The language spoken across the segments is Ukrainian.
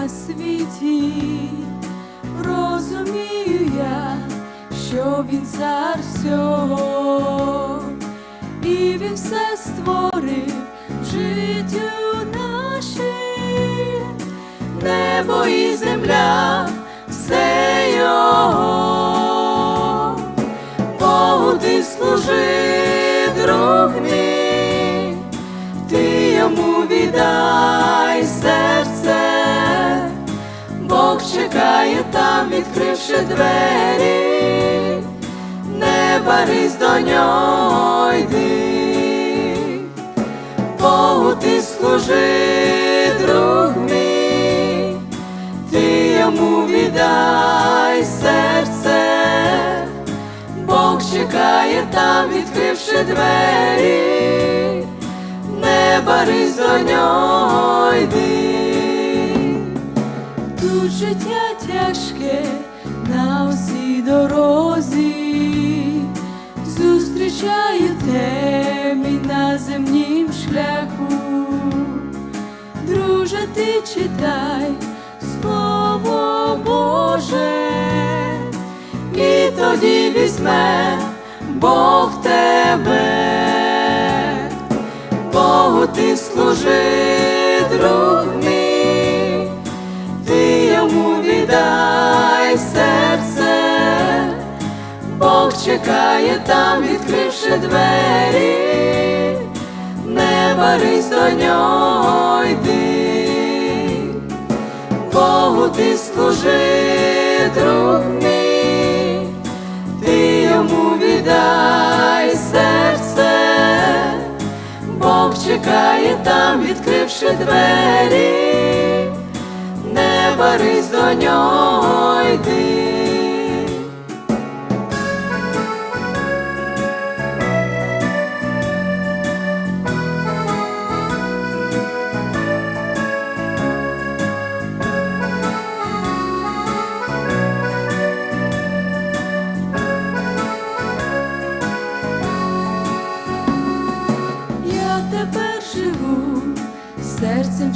на світі, розумію я, що він цар всього, і він все створив життю нашим, небо і земля, все його, Богу ти служи, відкривши двері, не барись до нього йди, Богу ти служи, друг мій, ти йому віддай серце. Бог чекає там, відкривши двері, не барись до нього йди. Тут життя тяжке на усій дорозі, зустрічає темі на земнім шляху. Друже, ти читай Слово Боже. І тоді візьме Бог тебе, Богу ти служи, друг мій, ти йому чекає там, відкривши двері, не барись до нього йди. Богу ти служи, друг мій, ти йому віддай серце, Бог чекає там, відкривши двері, не барись до нього йди.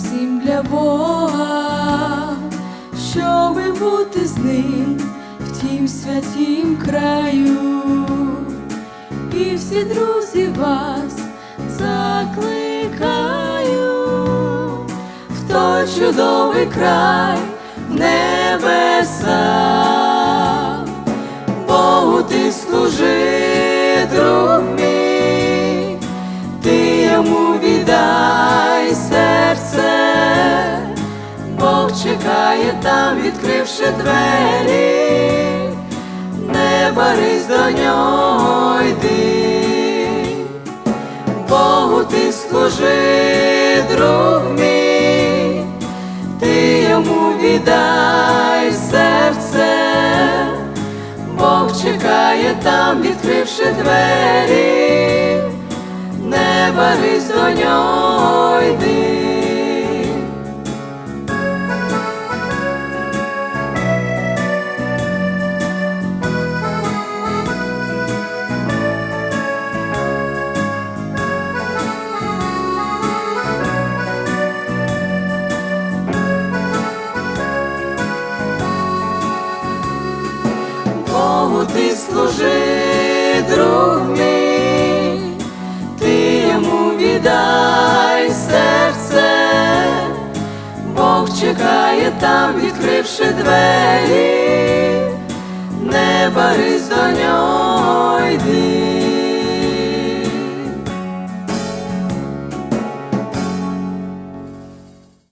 Всім для Бога, щоби бути з ним в тім святім краю, і всі друзі вас закликаю в той чудовий край в небеса. Богу ти служи, друг мій, ти йому віддай чекає там, відкривши двері, не барись до нього йди, Богу ти служи, друг мій, ти йому віддай серце. Бог чекає там, відкривши двері, не барись до нього йди. Ти служи, друг мій, ти йому віддай серце, Бог чекає там, відкривши двері, не барись до нього.